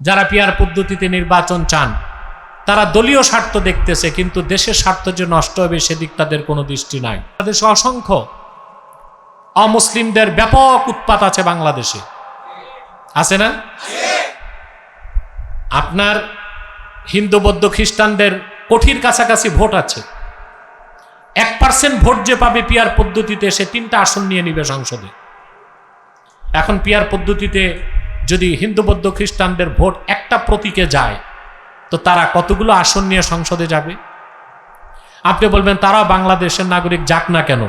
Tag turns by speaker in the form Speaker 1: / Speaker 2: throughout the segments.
Speaker 1: যারা পিয়ার পদ্ধতিতে নির্বাচন চান, তারা দলীয় স্বার্থ দেখতেছে, কিন্তু দেশের স্বার্থ যে নষ্ট হবে সেদিক তাদের কোনো দৃষ্টি নাই। বাংলাদেশে অসংখ্য অমুসলিমদের ব্যাপক উৎপাত আছে বাংলাদেশে। আছে না? আপনার হিন্দু, বৌদ্ধ, খ্রিস্টানদের কঠির কাছাকাছি ভোট আছে। এক পার্সেন্ট ভোট যে পাবে পিয়ার পদ্ধতিতে, সে তিনটা আসন নিয়ে নিবে সংসদে। এখন পিয়ার পদ্ধতিতে যদি হিন্দু বৌদ্ধ খ্রিস্টানদের ভোট একটা প্রতীকে যায়, তো তারা কতগুলো আসন নিয়ে সংসদে যাবে? আপনি বলবেন, তারা বাংলাদেশের নাগরিক যাক না কেন?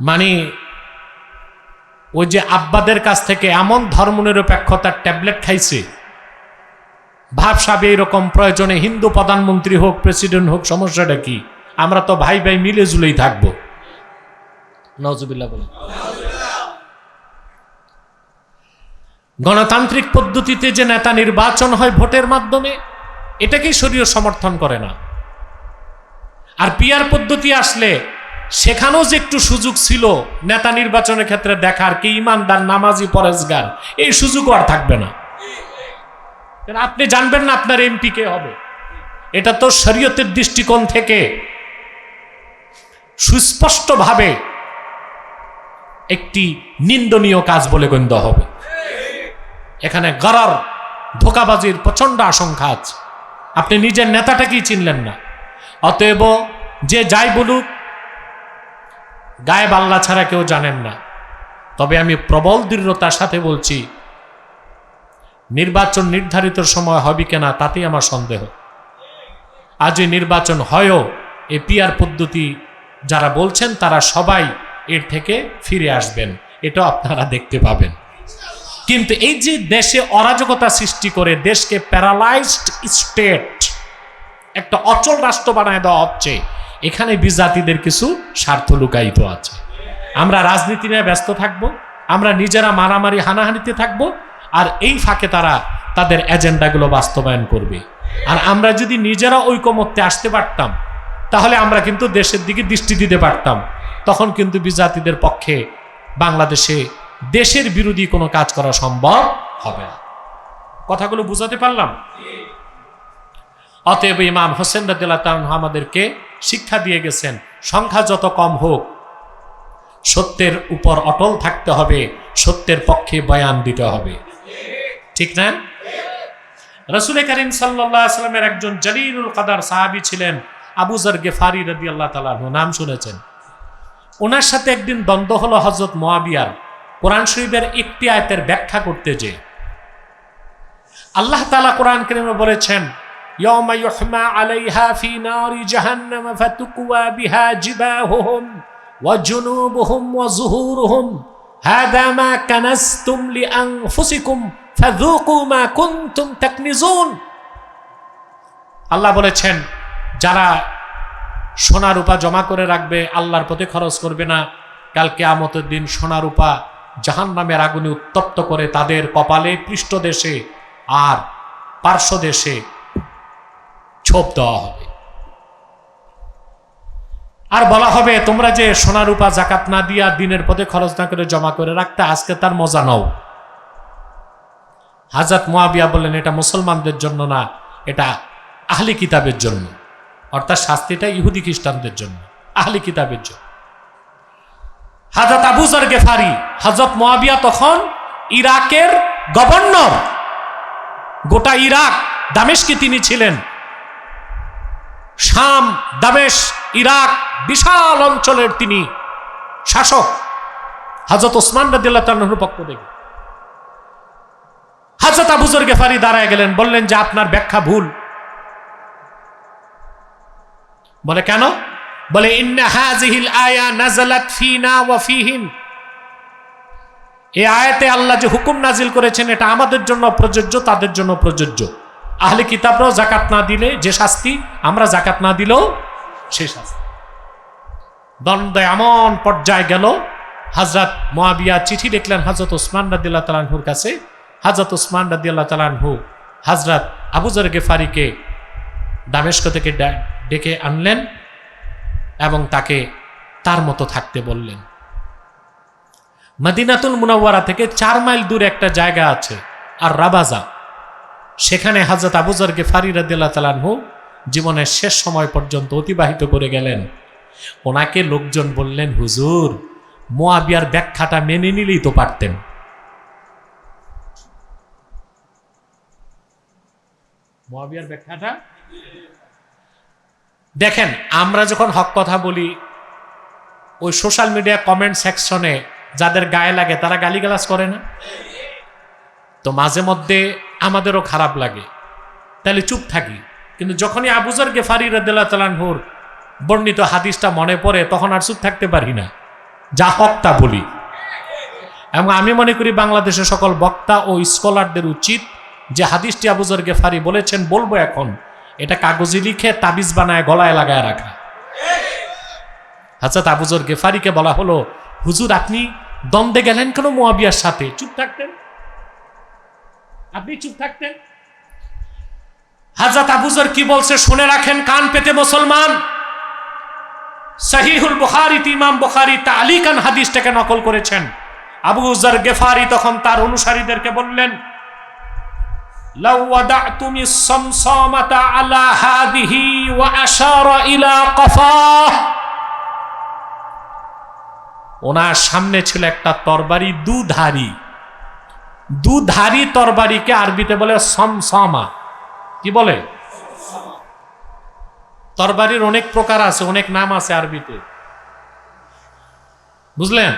Speaker 1: মানে ওই যে আব্বাদের কাছ থেকে এমন ধর্মনিরপেক্ষতার ট্যাবলেট খাইছে ভাবসাবে এরকম প্রয়োজনে হিন্দু প্রধানমন্ত্রী হোক, প্রেসিডেন্ট হোক, সমস্যাটা কি? আমরা তো ভাই ভাই মিলে জুলেই থাকব। নজুবিল্লাহ বলেন। গণতান্ত্রিক পদ্ধতিতে যে নেতা নির্বাচন হয় ভোটের মাধ্যমে, এটাকেই শরীর সমর্থন করে না। আর পিয়ার পদ্ধতি আসলে সেখানেও যে একটু সুযোগ ছিল নেতা নির্বাচনের ক্ষেত্রে দেখার, কি ইমানদার, নামাজি পরেজগার এই সুযোগও আর থাকবে না। আপনি জানবেন না আপনার এমপি কে হবে। এটা তো শরীয়তের দৃষ্টিকোণ থেকে সুস্পষ্টভাবে একটি নিন্দনীয় কাজ বলে গণ্য হবে। এখানে গরার, ধোকাবাজির প্রচণ্ড আশঙ্কা আছে। আপনি নিজের নেতাটাকেই চিনলেন না? অতএব যে যাই বলুক গায়ে বাল্লা ছাড়া কেউ জানেন না। তবে আমি প্রবল দৃঢ়তার সাথে বলছি, নির্বাচন নির্ধারিত সময় হবে কিনা তাতেই আমার সন্দেহ। আজ নির্বাচন হয়ও এ পিয়ার পদ্ধতি যারা বলছেন তারা সবাই এর থেকে ফিরে আসবেন। এটা আপনারা দেখতে পাবেন। কিন্তু এই যে দেশে অরাজকতা সৃষ্টি করে দেশকে প্যারালাইজড স্টেট, একটা অচল রাষ্ট্র বানায় দেওয়া হচ্ছে, এখানে বিজাতিদের কিছু স্বার্থ লুকায়িত আছে। আমরা রাজনীতি নিয়ে ব্যস্ত থাকব, আমরা নিজেরা মারামারি, হানাহানিতে থাকব, আর এই ফাঁকে তারা তাদের এজেন্ডাগুলো বাস্তবায়ন করবে। আর আমরা যদি নিজেরা ঐকমত্যে আসতে পারতাম, তাহলে আমরা কিন্তু দেশের দিকে দৃষ্টি দিতে পারতাম। তখন কিন্তু বিজাতিদের পক্ষে বাংলাদেশে দেশের বিরোধী কোনো কাজ করা সম্ভব হবে না। কথাগুলো বুঝাতে পারলাম? অতএব ইমাম হোসেন রাদিল্লাহ আমাদেরকে শিক্ষা দিয়ে গেছেন, সংখ্যা যত কম হোক, সত্যের উপর অটল থাকতে হবে, সত্যের পক্ষে বয়ান দিতে হবে। ঠিক না? রসুল করিম সাল্লামের একজন জলিলুল কাদার সাহাবি ছিলেন আবুজার গেফারি রদি আল্লাহ তালাহ নাম শুনেছেন। ওনার সাথে একদিন দ্বন্দ্ব হলো হজরত মোয়াবিয়ার কোরআন শরীফের একটি আয়তের ব্যাখ্যা করতে যে আল্লাহ তালা কোরআন করিমে বলেছেন يوم يحمى عليها في نار جهنم فتكوى بها جباههم وجنوبهم وظهورهم هذا ما كنستم لأنفسكم فذوقوا ما كنتم تكنزون আল্লাহ বলেছেন যারা সোনা রূপা জমা করে রাখবে আল্লাহর পথে খরচ করবে না কালকে আমতের দিন সোনা রূপা জাহান নামের আগুনে উত্তপ্ত করে তাদের কপালে পৃষ্ঠদেশে আর পার্শ্ব দেশে ছোপ দেওয়া হবে। আর বলা হবে, তোমরা যে সোনা, রূপা, জাকাত না দিয়া দিনের পথে খরচ না করে জমা করে রাখতে, আজকে তার মজা নাও। হাজাত মোয়াবিয়া বললেন, এটা মুসলমানদের জন্য না, এটা আহলি কিতাবের জন্য। অর্থাৎ শাস্তিটা ইহুদি খ্রিস্টানদের জন্য, আহলি কিতাবের জন্য। হাজরত আবুজার গেফারি, হাজরত মোয়াবিয়া তখন ইরাকের গভর্নর। গোটা ইরাক, দামেশকে তিনি ছিলেন। শাম, দামেশ, ইরাক বিশাল অঞ্চলের তিনি শাসক। হাজরত ওসমান রাদিল্লাহ তাল্লাহর পক্ষ থেকে। হাজরত আবুজর গেফারি দাঁড়ায় গেলেন, বললেন যে আপনার ব্যাখ্যা ভুল। বলে, কেন? বলে এই আয়াতে আল্লাহ যে হুকুম নাজিল করেছেন, এটা আমাদের জন্য প্রযোজ্য, তাদের জন্য প্রযোজ্য। আহলে কিতাবরাও জাকাত না দিলে যে শাস্তি, আমরা জাকাত না দিলেও সে শাস্তি। দ্বন্দ্ব এমন পর্যায়ে গেল হাজরত মোয়াবিয়া চিঠি লিখলেন হজরত ওসমান রাদিল্লাহ তালানহুর কাছে। হাজরত ওসমান রাদিল্লাহ তালানহু হাজরত আবুজর গেফারিকে দামেস্ক থেকে ডেকে আনলেন। এবং তাকে তার মতো থাকতে বললেন। মদিনাতুল মুনাওয়ারা থেকে চার মাইল দূরে একটা জায়গা আছে, আর রাবাজা। সেখানে হাজরত আবুজর গেফারি রাদিল্লা তালানহু জীবনের শেষ সময় পর্যন্ত অতিবাহিত করে গেলেন। ওনাকে লোকজন বললেন, হুজুর, মোয়াবিয়ার ব্যাখ্যাটা মেনে নিলেই তো পারতেন। মোয়াবিয়ার ব্যাখ্যাটা দেখেন, আমরা যখন হক কথা বলি, ওই সোশ্যাল মিডিয়া কমেন্ট সেকশনে যাদের গায়ে লাগে, তারা গালিগালাজ করে না? তো মাঝে মধ্যে আমাদেরও খারাপ লাগে। তাহলে চুপ থাকি। কিন্তু যখনই আবুজার গেফারি রদুল্লাহ তালানহুর বর্ণিত হাদিসটা মনে পড়ে, তখন আর চুপ থাকতে পারি না। যা হক তা বলি। এবং আমি মনে করি বাংলাদেশের সকল বক্তা ও স্কলারদের উচিত যে হাদিসটি আবুজর গেফারি বলেছেন, বলব এখন। এটা কাগজে লিখে তাবিজ বানায়, গলায় লাগায় রাখা। হাজরত আবুজর গেফারিকে বলা হলো, হুজুর, আপনি দ্বন্দ্বে গেলেন কেন মোয়াবিয়ার সাথে? চুপ থাকতেন। আপনি চুপ থাকতেন। হাজরত আবুজর কি বলছে শুনে রাখেন, কান পেতে মুসলমান। সহিহুল বুখারি ইমাম বুখারি তা আলী খান হাদিসটাকে নকল করেছেন। আবু উজার গেফারি তখন তার অনুসারীদেরকে বললেন لو وضعتم الصمصامة على هذه وأشار إلى قفاه ওনার সামনে ছিল একটা তরবারি দুধারি দুধারি তরবারিকে আরবিতে বলে সমসমা কি বলে তরবারির অনেক প্রকার আছে অনেক নাম আছে আরবিতে বুঝলেন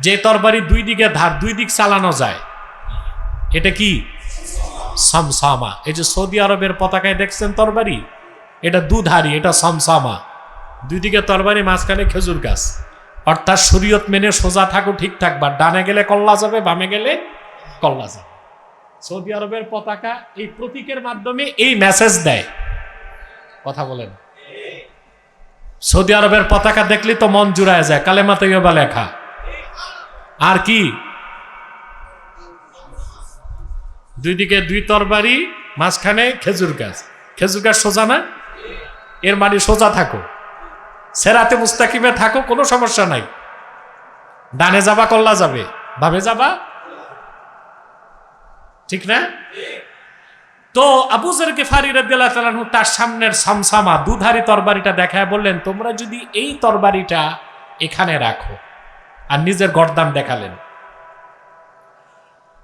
Speaker 1: যে তরবারি দুই দিকে ধার দুই দিক চালানো যায় এটা কি সমসামা। এই যে সৌদি আরবের পতাকায় দেখছেন তরবারি? এটা দুধারি, এটা সমসামা। দুই দিকে তরবারি, মাঝখানে খেজুর গাছ। অর্থাৎ শরীয়ত মেনে সোজা থাকো ঠিক থাকবা ডানে গেলে কল্লা যাবে, বামে গেলে কল্লা যাবে। সৌদি আরবের পতাকা এই প্রতীকের মাধ্যমে এই মেসেজ দেয়। কথা বলেন। সৌদি আরবের পতাকা দেখলে তো মন জুড়ায় যায়, কালেমা তৈবা লেখা। আর কি? দুই দিকে দুই তরবারি, মাঝখানে খেজুর গাছ। খেজুর গাছ সোজা না? এর মানে সোজা থাকো। সেরাতে মুস্তাকিমে থাকো, কোনো সমস্যা নাই। ডানে যাবা, কল্লা যাবে। ভাবে যাবা। ঠিক না? তো আবুজের গেফারি তাআলা তার সামনের সামসামা দুধারি তরবারিটা দেখায় বললেন, তোমরা যদি এই তরবারিটা এখানে রাখো। আর নিজের গর্দান দেখালেন।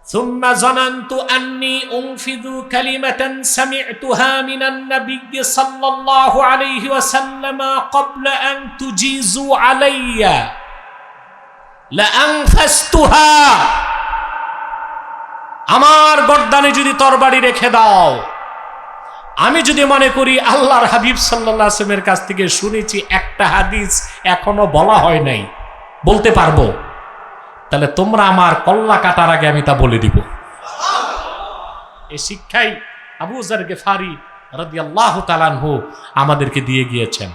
Speaker 1: ثم ظننت أني أنفذ كلمة سمعتها من النبي صلى الله عليه وسلم قبل أن تجيزوا علي لأنفستها আমার গর্দানে যদি তরবারি রেখে দাও আমি যদি মনে করি আল্লাহর হাবিব সাল্লাহ আসলামের কাছ থেকে শুনেছি একটা হাদিস এখনো বলা হয় নাই বলতে পারবো তাহলে তোমরা আমার কল্লা কাটার আগে আমি তা বলে দিব। এই শিক্ষাই আবু জার গেফারি রাদি আল্লাহ তালানহু আমাদেরকে দিয়ে গিয়েছেন।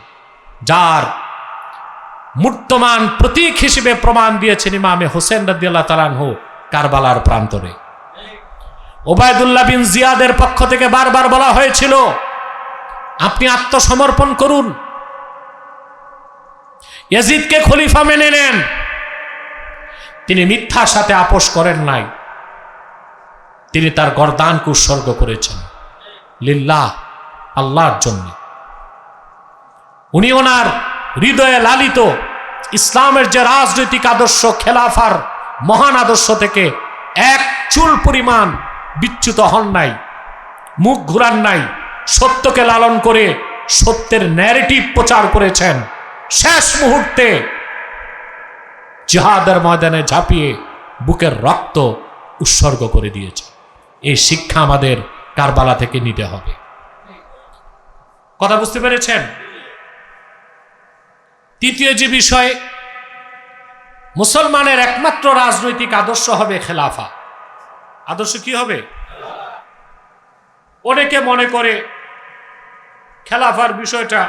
Speaker 1: যার মূর্তমান প্রতীক হিসেবে প্রমাণ দিয়েছেন ইমামে হোসেন রাদি আল্লাহ তালানহু কারবালার প্রান্তরে। ওবায়দুল্লাহ বিন জিয়াদের পক্ষ থেকে বারবার বলা হয়েছিল, আপনি আত্মসমর্পণ করুন। ইয়াজিদকে খলিফা মেনে নেন। তিনি মিথ্যার সাথে আপোষ করেন নাই। তিনি তার গরদানকে উৎসর্গ করেছেন। লিল্লাহ, আল্লাহর জন্য। উনি ওনার হৃদয়ে লালিত ইসলামের যে রাজনৈতিক আদর্শ খেলাফার মহান আদর্শ থেকে এক চুল পরিমাণ বিচ্যুত হন নাই, মুখ ঘুরান নাই, সত্যকে লালন করে সত্যের ন্যারেটিভ প্রচার করেছেন। শেষ মুহূর্তে জিহাদের ময়দানে ঝাঁপিয়ে বুকের রক্ত উৎসর্গ করে দিয়েছে। এই শিক্ষা আমাদের কারবালা থেকে নিতে হবে। কথা বুঝতে পেরেছেন? তৃতীয় যে বিষয়, মুসলমানের একমাত্র রাজনৈতিক আদর্শ হবে খেলাফা। আদর্শ কি হবে? অনেকে মনে করে খেলাফার বিষয়টা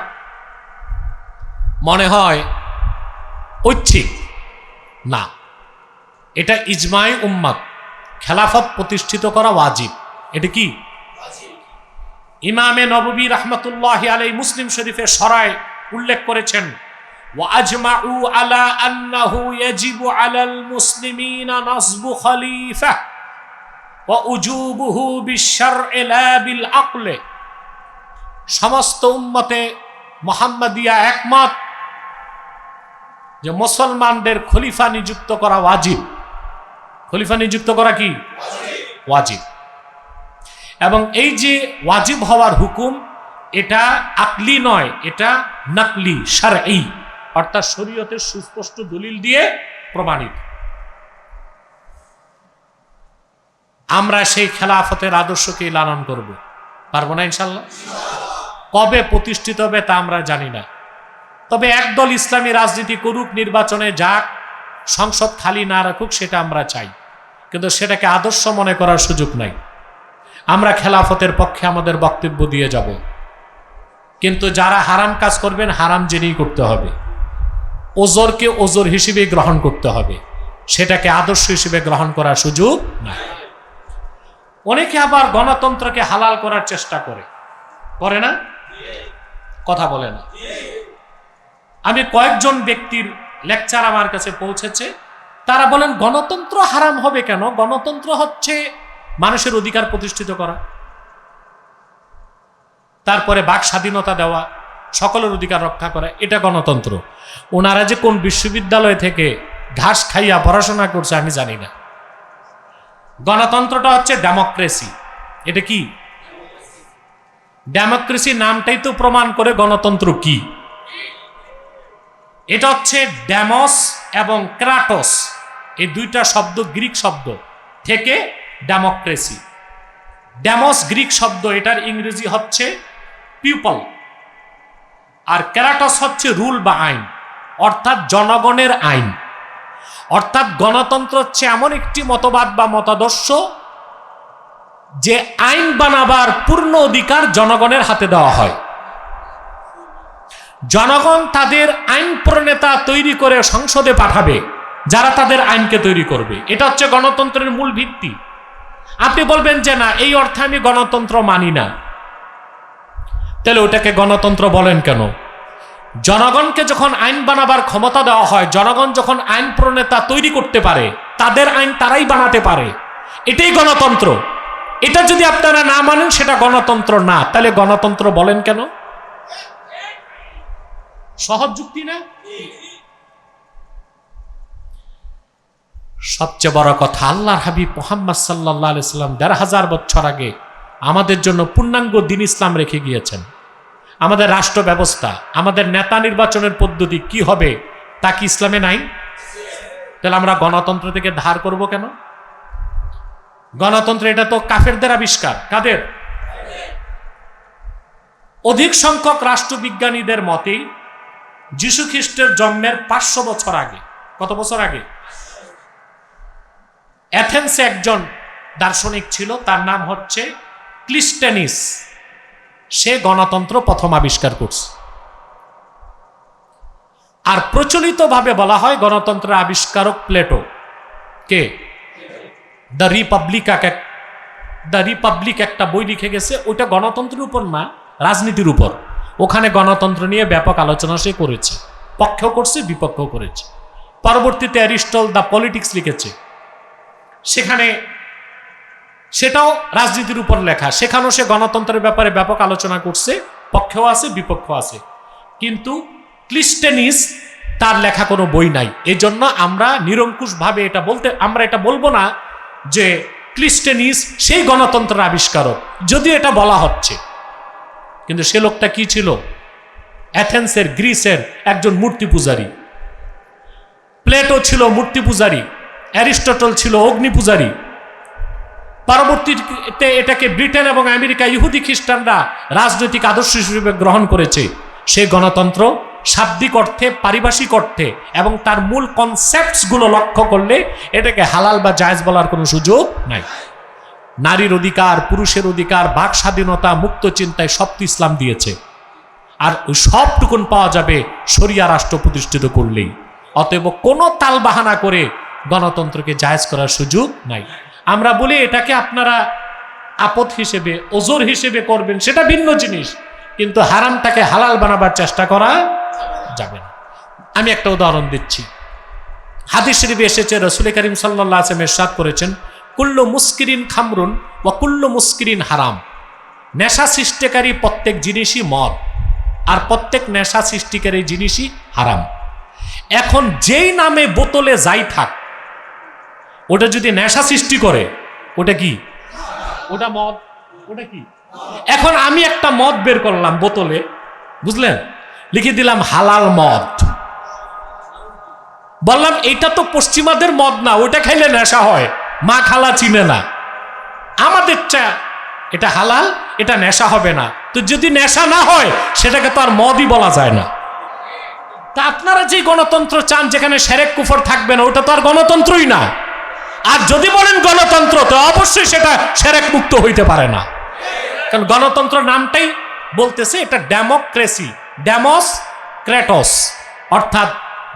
Speaker 1: মনে হয় ঐচ্ছিক। না এটা ইজমাই উম্মাদ খেলাফত প্রতিষ্ঠিত করা ওয়াজিব এটা কি ইমামে নববী রহমতুল্লাহ আলাই মুসলিম শরীফের সরায় উল্লেখ করেছেন وأجمعوا على أنه يجب على المسلمين نصب خليفة وأجوبه بالشرع لا بالعقل সমস্ত উম্মতে মোহাম্মদিয়া একমত যে মুসলমানদের খলিফা নিযুক্ত করা ওয়াজিব। খলিফা নিযুক্ত করা কি? ওয়াজিব। এবং এই যে ওয়াজিব হওয়ার হুকুম, এটা আকলি নয়, এটা নাকলি সারঈ অর্থাৎ শরীয়তের সুস্পষ্ট দলিল দিয়ে প্রমাণিত। আমরা সেই খেলাফতের আদর্শকে লালন করব। পারব না ইনশাল্লাহ? কবে প্রতিষ্ঠিত হবে তা আমরা জানি না। তবে একদল ইসলামী রাজনীতি করুক, নির্বাচনে যাক, সংসদ খালি না রাখুক, সেটা আমরা চাই। কিন্তু সেটাকে আদর্শ মনে করার সুযোগ নাই। আমরা খেলাফতের পক্ষে আমাদের বক্তব্য দিয়ে যাব। কিন্তু যারা হারাম কাজ করবেন, হারাম জেনেই করতে হবে। ওজোরকে ওজোর হিসেবে গ্রহণ করতে হবে। সেটাকে আদর্শ হিসেবে গ্রহণ করার সুযোগ নাই। অনেকে আবার গণতন্ত্রকে হালাল করার চেষ্টা করে। করে না? কথা বলে না। আমি কয়েকজন ব্যক্তির লেকচার আমার কাছে পৌঁছেছে। তারা বলেন, গণতন্ত্র হারাম হবে কেন? গণতন্ত্র হচ্ছে মানুষের অধিকার প্রতিষ্ঠিত করা, তারপরে বাক স্বাধীনতা দেওয়া, সকলের অধিকার রক্ষা করা, এটা গণতন্ত্র। ওনারা যে কোন বিশ্ববিদ্যালয় থেকে ঘাস খাইয়া পড়াশোনা করছে আমি জানি না। গণতন্ত্রটা হচ্ছে ডেমোক্রেসি। এটা কি? ডেমোক্রেসি নামটাই তো প্রমাণ করে গণতন্ত্র কি। এটা হচ্ছে ড্যামস এবং ক্রাটস। এই দুইটা শব্দ গ্রিক শব্দ থেকে ডেমোক্রেসি ড্যামস গ্রিক শব্দ, এটার ইংরেজি হচ্ছে পিপল আর ক্যারাটস হচ্ছে রুল বা আইন, অর্থাৎ জনগণের আইন। অর্থাৎ গণতন্ত্র হচ্ছে এমন একটি মতবাদ বা মতাদর্শ যে আইন বানাবার পূর্ণ অধিকার জনগণের হাতে দেওয়া হয়। জনগণ তাদের আইন প্রণেতা তৈরি করে সংসদে পাঠাবে, যারা তাদের আইনকে তৈরি করবে। এটা হচ্ছে গণতন্ত্রের মূল ভিত্তি। আপনি বলবেন যে না, এই অর্থে আমি গণতন্ত্র মানি না। তাহলে ওটাকে গণতন্ত্র বলেন কেন? জনগণকে যখন আইন বানাবার ক্ষমতা দেওয়া হয়, জনগণ যখন আইন প্রণেতা তৈরি করতে পারে, তাদের আইন তারাই বানাতে পারে। এটাই গণতন্ত্র। এটা যদি আপনারা না মানেন, সেটা গণতন্ত্র না। তাহলে গণতন্ত্র বলেন কেন? সহজ যুক্তি না? সবচেয়ে বড় কথা, আল্লাহর হাবিব মোহাম্মদ সাল্লাহ আলাইসাল্লাম দেড় হাজার বছর আগে আমাদের জন্য পূর্ণাঙ্গ দিন ইসলাম রেখে গিয়েছেন। আমাদের রাষ্ট্র ব্যবস্থা, আমাদের নেতা নির্বাচনের পদ্ধতি কি হবে তা কি ইসলামে নাই? তাহলে আমরা গণতন্ত্র থেকে ধার করব কেন? গণতন্ত্র এটা তো কাফেরদের আবিষ্কার। কাদের? অধিক সংখ্যক রাষ্ট্রবিজ্ঞানীদের মতেই যীশু খ্রিস্টের জন্মের পাঁচশো বছর আগে। কত বছর আগে? অ্যাথেন্সে একজন দার্শনিক ছিল, তার নাম হচ্ছে ক্লিস্টেনিস। সে গণতন্ত্র প্রথম আবিষ্কার করছে। আর প্রচলিতভাবে বলা হয় গণতন্ত্রের আবিষ্কারক প্লেটো। কে? দ্য রিপাবলিক দ্য রিপাবলিক একটা বই লিখে গেছে, ওইটা গণতন্ত্রের উপর না, রাজনীতির উপর। ওখানে গণতন্ত্র নিয়ে ব্যাপক আলোচনা সে করেছে, পক্ষেও করছে, বিপক্ষেও করেছে। পরবর্তীতে অ্যারিস্টল দ্য পলিটিক্স লিখেছে। সেখানে সেটাও রাজনীতির উপর লেখা। সেখানেও সে গণতন্ত্রের ব্যাপারে ব্যাপক আলোচনা করছে, পক্ষেও আছে বিপক্ষ আছে। কিন্তু ক্লিস্টেনিস তার লেখা কোনো বই নাই। এই জন্য আমরা নিরঙ্কুশভাবে এটা বলতে, আমরা এটা বলব না যে ক্লিস্টেনিস সেই গণতন্ত্রের আবিষ্কারক। যদি এটা বলা হচ্ছে। কিন্তু সে লোকটা কি ছিল? অ্যাথেন্সের, গ্রিসের একজন মূর্তি পূজারী। প্লেটো ছিল মূর্তি পূজারী, অ্যারিস্টটল ছিল অগ্নি পূজারী। পরবর্তীতে এটাকে ব্রিটেন এবং আমেরিকা ইহুদি খ্রিস্টানরা রাজনৈতিক আদর্শ হিসেবে গ্রহণ করেছে। সে গণতন্ত্র, শাব্দিক অর্থে, পারিভাষিক অর্থে এবং তার মূল কনসেপ্টসগুলো লক্ষ্য করলে এটাকে হালাল বা জায়জ বলার কোনো সুযোগ নাই। নারীর অধিকার, পুরুষের অধিকার, বাক স্বাধীনতা, মুক্ত চিন্তায় সব ইসলাম দিয়েছে। আর ওই সবটুকুন পাওয়া যাবে সরিয়া রাষ্ট্র প্রতিষ্ঠিত করলেই। অতএব কোনো তাল বাহানা করে গণতন্ত্রকে জায়জ করার সুযোগ নাই। আমরা বলি এটাকে আপনারা আপদ হিসেবে, ওজোর হিসেবে করবেন, সেটা ভিন্ন জিনিস। কিন্তু হারামটাকে হালাল বানাবার চেষ্টা করা যাবে না। আমি একটা উদাহরণ দিচ্ছি। হাদিস শরীফে এসেছে, রসুল করিম সাল্লাহ আসলাম এরশাদ করেছেন কুল্লু মুস্কিরিন খামরুন ও কুল্লু মুস্কিরিন হারাম। নেশা সৃষ্টিকারী প্রত্যেক জিনিসই মদ, আর প্রত্যেক নেশা সৃষ্টিকারী জিনিসই হারাম। এখন যেই নামে বোতলে যাই থাক, ওটা যদি নেশা সৃষ্টি করে, ওটা কি? ওটা মদ, ওটা কি? এখন আমি একটা মদ বের করলাম বোতলে, বুঝলেন? লিখে দিলাম হালাল মদ। বললাম এটা তো পশ্চিমাদের মদ না ওটা খাইলে নেশা হয়। মা খালা চিনে না। আমাদের চা, এটা হালাল, এটা নেশা হবে না। তো যদি নেশা না হয়, সেটাকে তো আর মদই বলা যায় না। তা আপনারা যে গণতন্ত্র চান, যেখানে সেরেক কুফর থাকবে না, ওটা তো আর গণতন্ত্রই না। আর যদি বলেন গণতন্ত্র, তো অবশ্যই সেটা সেরেক মুক্ত হইতে পারে না। কারণ গণতন্ত্র নামটাই বলতেছে, এটা ডেমোক্রেসি, ডেমস ক্রেটস, অর্থাৎ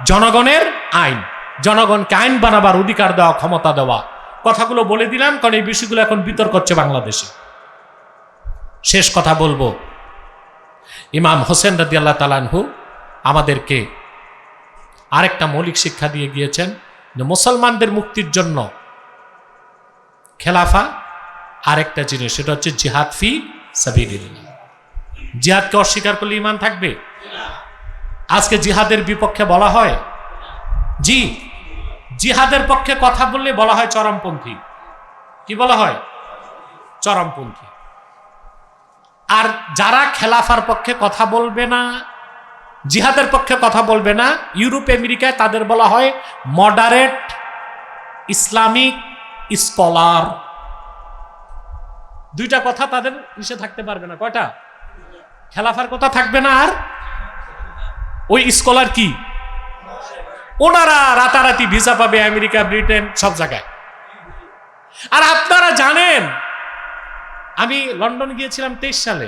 Speaker 1: জনগণের আইন। জনগণকে আইন বানাবার অধিকার দেওয়া, ক্ষমতা দেওয়া। কথাগুলো বলে দিলাম, কারণ এই বিষয়গুলো এখন বিতর্ক হচ্ছে বাংলাদেশে। শেষ কথা বলব। ইমাম হোসেন রাদি আল্লাহ তালানহু আমাদেরকে আরেকটা মৌলিক শিক্ষা দিয়ে গিয়েছেন যে মুসলমানদের মুক্তির জন্য খেলাফা আরেকটা জিনিস, সেটা হচ্ছে জিহাদ ফি সাবিলিল্লাহ। জিহাদকে অস্বীকার করলে ইমান থাকবে? আজকে জিহাদের বিপক্ষে বলা হয়? জি। জিহাদের পক্ষে কথা বললে বলা হয় চরমপন্থী। কি বলা হয়? চরমপন্থী। আর যারা খেলাফার পক্ষে কথা বলবে না, জিহাদের পক্ষে কথা বলবে না, ইউরোপ, আমেরিকায় তাদের বলা হয় মডারেট ইসলামিক স্কলার। দুইটা কথা তাদের ইসে থাকতে পারবে না। কয়টা? খেলাফার কথা থাকবে না আর ওই স্কলার কি? ওনারা রাতারাতি ভিসা পাবে আমেরিকা, ব্রিটেন, সব জায়গায়। আর আপনারা জানেন, আমি লন্ডন গিয়েছিলাম তেইশ সালে।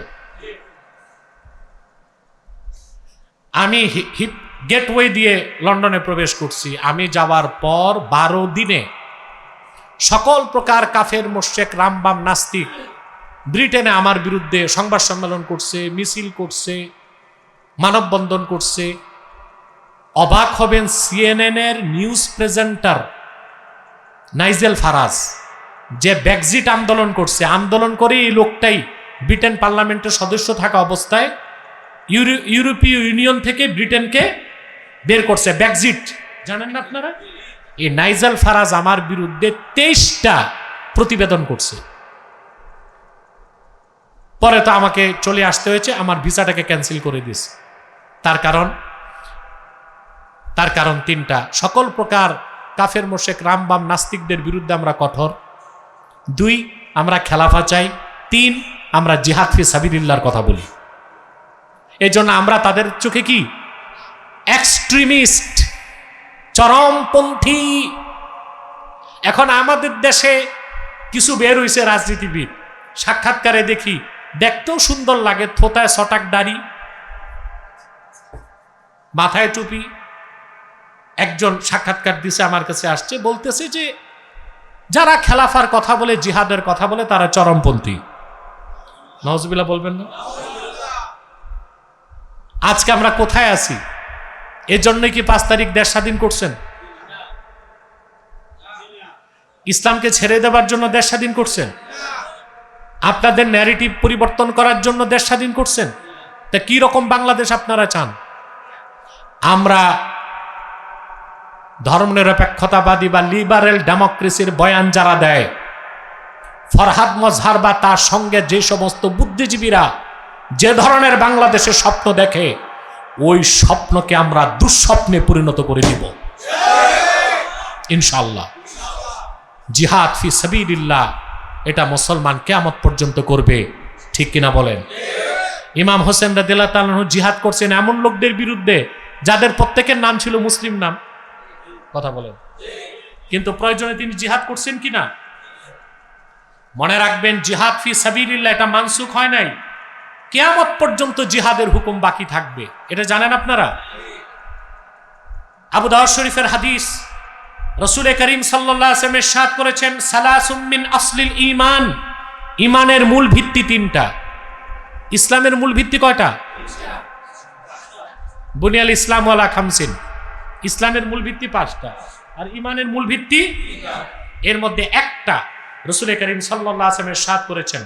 Speaker 1: আমি গেটওয়ে দিয়ে লন্ডনে প্রবেশ করছি। আমি যাওয়ার পর বারো দিনে সকল প্রকার কাফের, মোশেক, রামবাম, নাস্তিক ব্রিটেনে আমার বিরুদ্ধে সংবাদ সম্মেলন করছে, মিছিল করছে, মানববন্ধন করছে। অবাক হবেন সিএনএন এর নিউজ প্রেজেন্টার নাইজেল ফারাজ, যে ব্যাকজিট আন্দোলন করছে। আন্দোলন করে এই লোকটাই ব্রিটেন পার্লামেন্টের সদস্য থাকা অবস্থায় ইউরো- ইউরোপীয় ইউনিয়ন থেকে ব্রিটেনকে বের করছে। ব্যাকজিট, জানেন না আপনারা? এই নাইজেল ফারাজ আমার বিরুদ্ধে তেইশটা প্রতিবেদন করছে। পরে তো আমাকে চলে আসতে হয়েছে, আমার ভিসাটাকে ক্যান্সেল করে দিয়েছে। তার কারণ তার কারণ তিনটা। সকল প্রকার কাফের, মোশেক রামবাম নাস্তিকদের বিরুদ্ধে আমরা কঠোর। দুই, আমরা খেলাফা চাই। তিন, আমরা জিহাদ ফি সাবিরিল্লার কথা বলি। এই জন্য আমরা তাদের চোখে কি? এক্সট্রিমিস্ট, চরমপন্থী। এখন আমাদের দেশে কিছু বের হইছে রাজনীতিবিদ। সাক্ষাৎকারে দেখি, দেখতেও সুন্দর লাগে, থোতায় সটাক দাড়ি, মাথায় টুপি। একজন সাক্ষাৎকার দিছে আমার কাছে আসছে, বলতেছে যে যারা খেলাফার কথা বলে, জিহাদের কথা বলে, তারা চরমপন্থী। নজবিল্লা বলবেন না? আজকে আমরা কোথায় আছি? এর জন্য কি পাঁচ তারিখ দেশ স্বাধীন করছেন? ইসলামকে ছেড়ে দেবার জন্য দেশ স্বাধীন করছেন? আপনাদের ন্যারেটিভ পরিবর্তন করার জন্য দেশ স্বাধীন করছেন? তা কি রকম বাংলাদেশ আপনারা চান? আমরা ধর্মনিরপেক্ষতাবাদী বা লিবারেল ডেমোক্রেসির বয়ান যারা দেয়, ফরহাদ মজহার বা তার সঙ্গে যে সমস্ত বুদ্ধিজীবীরা যে ধরনের বাংলাদেশের স্বপ্ন দেখে, ওই স্বপ্নকে আমরা দুঃস্বপ্নে পরিণত করে দিব ইনশাল্লাহ জিহাদ ফি সাবিলিল্লাহ, এটা মুসলমান কেয়ামত পর্যন্ত করবে, ঠিক কিনা বলেন? ইমাম হোসেন রাদিল্লাহ তালু জিহাদ করছেন এমন লোকদের বিরুদ্ধে, যাদের প্রত্যেকের নাম ছিল মুসলিম নাম। কথা বলেন। কিন্তু প্রয়োজনে তিনি জিহাদ করছেন কিনা মনে রাখবেন, জিহাদ ফি সাবিলিল্লাহ এটা মানসুখ হয় নাই। কেয়ামত পর্যন্ত জিহাদের হুকুম বাকি থাকবে। এটা জানেন আপনারা? আবু দাওয়ার শরীফের হাদিস, রসুল করিম সাল্লামের সাদ করেছেন সালাসুমিন আসলিল ইমান ইমানের মূল ভিত্তি তিনটা। ইসলামের মূল ভিত্তি কয়টা? বুনিয়াল ইসলাম ওয়ালা খামসিন। ইসলামের মূল ভিত্তি পাঁচটা। আর ইমানের মূল ভিত্তি এর মধ্যে একটা রসুল করিম সাল্লাহ আসলামের সাদ করেছেন।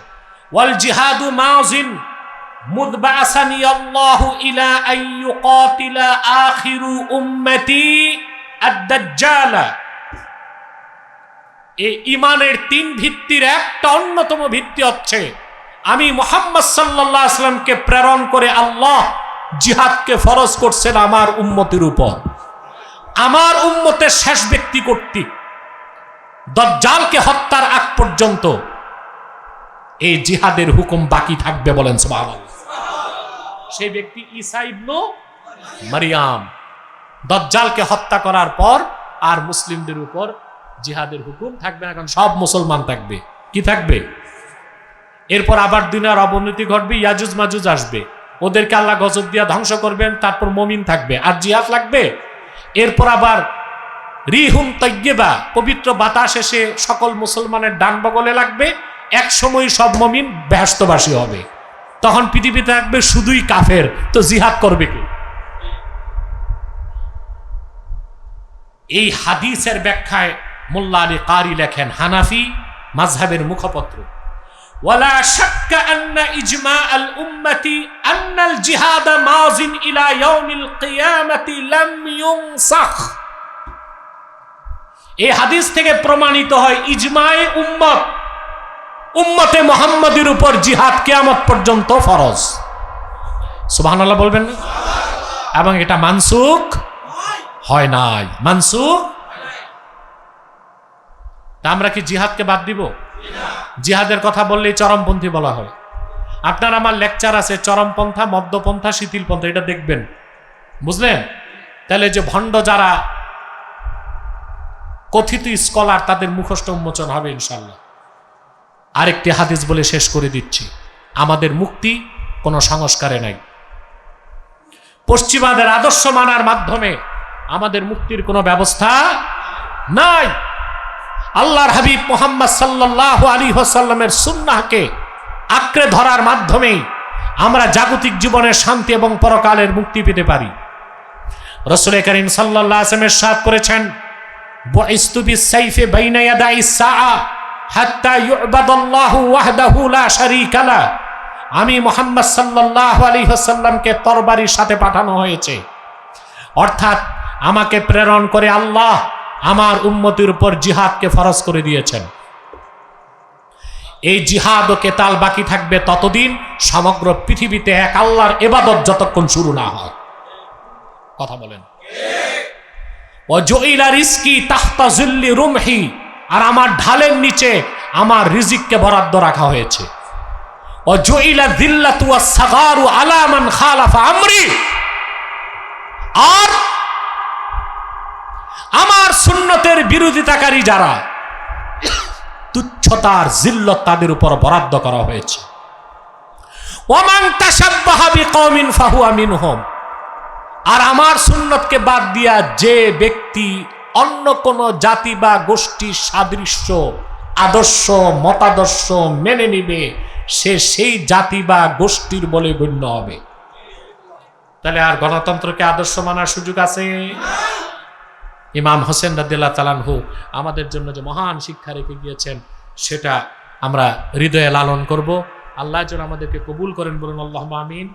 Speaker 1: ওয়াল জিহাদু মাউজিন মুদবাসানি ইলা ইমানের তিন ভিত্তির একটা অন্যতম ভিত্তি হচ্ছে, আমি মোহাম্মদ সাল্লাহ আসলামকে প্রেরণ করে আল্লাহ জিহাদকে ফরজ করছেন আমার উম্মতির উপর। আমার উম্মতের শেষ ব্যক্তি কর্তৃক দজ্জালকে হত্যার আগ পর্যন্ত এই জিহাদের হুকুম বাকি থাকবে বলেন সেই ব্যক্তি ঈসা ইবনু মারিয়াম। দজ্জালকে হত্যা করার পর আর মুসলিমদের উপর জিহাদের হুকুম থাকবে না, কারণ সব মুসলমান থাকবে। কি থাকবে? এরপর আবার দিনের অবনতি ঘটবে ইয়াজুজ মাজুজ আসবে। ওদেরকে আল্লাহ গজব দিয়া ধ্বংস করবেন, তারপর মমিন থাকবে। আর জিহাদ লাগবে? এরপর আবার, রিহুম তৈবা পবিত্র বাতাস এসে সকল মুসলমানের ডান বগলে লাগবে এক সময় সব মমিন ব্যস্তবাসী হবে। তখন পৃথিবীতে থাকবে শুধুই কাফের, তো জিহাদ করবে কি? এই হাদিসের ব্যাখ্যায় মোল্লা আলী কারি লেখেন হানাফি মাঝহাবের মুখপত্র। ولا شك أن إجماع الأمة أن الجهاد ماض إلى يوم القيامة لم ينسخ এই হাদিস থেকে প্রমাণিত হয় ইজমায়ে উম্মত উম্মতে মোহাম্মদের উপর জিহাদ কেয়ামত পর্যন্ত ফরজ সুবহানাল্লাহ বলবেন না এবং এটা মানসুখ হয় নাই মানসুখ তা আমরা কি জিহাদকে বাদ দিব জিহাদের কথা বললেই চরমপন্থী বলা হয়। আপনার আমার লেকচার আছে, চরমপন্থা, মধ্যপন্থা, শিথিলপন্থা, এটা দেখবেন। বুঝলেন? তাহলে যে ভণ্ড যারা কথিত স্কলার, তাদের মুখস্থ উন্মোচন হবে ইনশাল্লাহ আরেকটি হাদিস বলে শেষ করে দিচ্ছি। আমাদের মুক্তি কোনো সংস্কারে নাই। পশ্চিমাদের আদর্শ মানার মাধ্যমে আমাদের মুক্তির কোনো ব্যবস্থা নাই। আল্লাহর হাবিব মোহাম্মদ সাল্লাহ আলী হোসাল্লামের সুন্নাহকে আঁকড়ে ধরার মাধ্যমেই আমরা জাগতিক জীবনের শান্তি এবং পরকালের মুক্তি পেতে পারি। রসুল করিম সাল্লাহ আসলামের সাথ করেছেন আমি মোহাম্মদ সাল্লাল্লাহু আলাইহি ওয়াসাল্লামকে তরবারির সাথে পাঠানো হয়েছে। অর্থাৎ আমাকে প্রেরণ করে আল্লাহ আমার উম্মতির উপর জিহাদকে ফরজ করে দিয়েছেন। এই জিহাদ ও কেতাল বাকি থাকবে ততদিন সমগ্র পৃথিবীতে এক আল্লাহর এবাদত যতক্ষণ শুরু না হয়। কথা বলেন। অজইলা রিস্কি তাহতা জুল্লি রুমহি, আর আমার ঢালের নিচে আমার রিজিককে বরাদ্দ রাখা হয়েছে। অজইলা দিল্লাতু সাগারু আলামান খালাফা আমরি, আর আমার সুন্নতের বিরোধিতাকারী যারা, তুচ্ছতার জিল্লত তাদের উপর বরাদ্দ করা হয়েছে। আর আমার সুন্নতকে বাদ দিয়া যে ব্যক্তি অন্য কোন জাতি বা গোষ্ঠীর সাদৃশ্য, আদর্শ, মতাদর্শ মেনে নিবে, সে সেই জাতি বা গোষ্ঠীর বলে গণ্য হবে। তাহলে আর গণতন্ত্রকে আদর্শ মানার সুযোগ আছে? ইমাম হোসেন রাদিল্লা তালানহু আমাদের জন্য যে মহান শিক্ষা রেখে গিয়েছেন, সেটা আমরা হৃদয়ে লালন করব। আল্লাহ যেন আমাদেরকে কবুল করেন বলুন আল্লাহ আমিন।